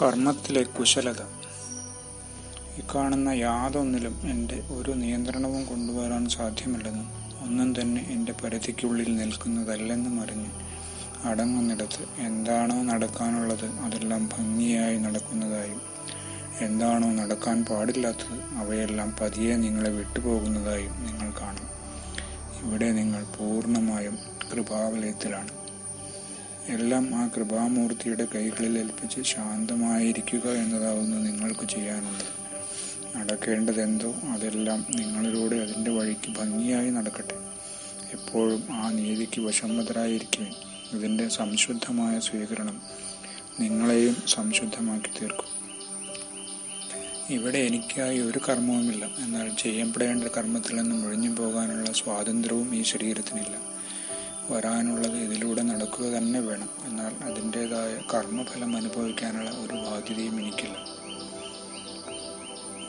കർമ്മത്തിലെ കുശലത. ഈ കാണുന്ന യാതൊന്നിലും എന്റെ ഒരു നിയന്ത്രണവും കൊണ്ടുവരാൻ സാധ്യമല്ലെന്നും ഒന്നും തന്നെ എന്റെ പരിധിക്കുള്ളിൽ നിൽക്കുന്നതല്ലെന്നും അറിഞ്ഞ് അടങ്ങുന്നിടത്ത് എന്താണോ നടക്കാനുള്ളത് അതെല്ലാം ഭംഗിയായി നടക്കുന്നതായും എന്താണോ നടക്കാൻ പാടില്ലാത്തത് അവയെല്ലാം പതിയെ നിങ്ങളെ വിട്ടുപോകുന്നതായും നിങ്ങൾ കാണും. ഇവിടെ നിങ്ങൾ പൂർണമായും കൃപാവലയത്തിലാണ്. എല്ലാം ആ കൃപാമൂർത്തിയുടെ കൈകളിൽ ഏൽപ്പിച്ച് ശാന്തമായിരിക്കുക എന്നതാവുന്നു നിങ്ങൾക്ക് ചെയ്യാനുള്ളത്. നടക്കേണ്ടതെന്തോ അതെല്ലാം നിങ്ങളിലൂടെ അതിന്റെ വഴിക്ക് ഭംഗിയായി നടക്കട്ടെ. എപ്പോഴും ആ നീതിക്ക് വശംവതരായിരിക്കുവിൻ. ഇതിന്റെ സംശുദ്ധമായ സ്വീകരണം നിങ്ങളെയും സംശുദ്ധമാക്കി തീർക്കും. ഇവിടെ എനിക്കായി ഒരു കർമ്മവുമില്ല. എന്നാൽ ചെയ്യപ്പെടേണ്ട കർമ്മത്തിൽ നിന്നും ഒഴിഞ്ഞു പോകാനുള്ള സ്വാതന്ത്ര്യവും ഈ ശരീരത്തിനില്ല. വരാനുള്ളത് ഇതിലൂടെ നടക്കുക തന്നെ വേണം. എന്നാൽ അതിന്റെതായ കർമ്മഫലം അനുഭവിക്കാനുള്ള ഒരു ബാധ്യതയും എനിക്കില്ല.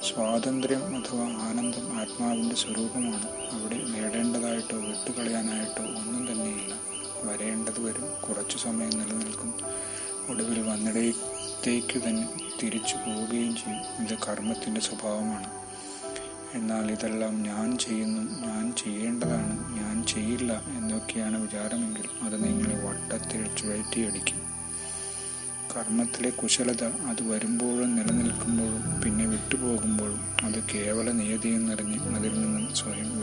സ്വാതന്ത്ര്യം അഥവാ ആനന്ദം ആത്മാവിന്റെ സ്വരൂപമാണ്. അവിടെ നേടേണ്ടതായിട്ടോ വിട്ടുകളയാനായിട്ടോ ഒന്നും തന്നെയില്ല. വരേണ്ടത് വരും. കുറച്ചു സമയം നിലനിൽക്കും. ഒടുവിൽ വന്നിടത്തേക്ക് തന്നെ തിരിച്ചു പോവുകയും ചെയ്യും. ഇത് കർമ്മത്തിന്റെ സ്വഭാവമാണ്. എന്നാൽ ഇതെല്ലാം ഞാൻ ചെയ്യുന്നു ഞാൻ ചെയ്യേണ്ടതാണ് ഞാൻ ചെയ്യില്ല എന്നൊക്കെയാണ് വിചാരമെങ്കിൽ അത് നിങ്ങളെ വട്ടത്തിൽ ചുഴറ്റിയടിക്കും. കർമ്മത്തിലെ കുശലത അത് വരുമ്പോഴും നിലനിൽക്കുമ്പോഴും പിന്നെ വിട്ടുപോകുമ്പോഴും അത് കേവല നിയതി എന്നറിഞ്ഞ് അതിൽ നിന്നും സ്വയം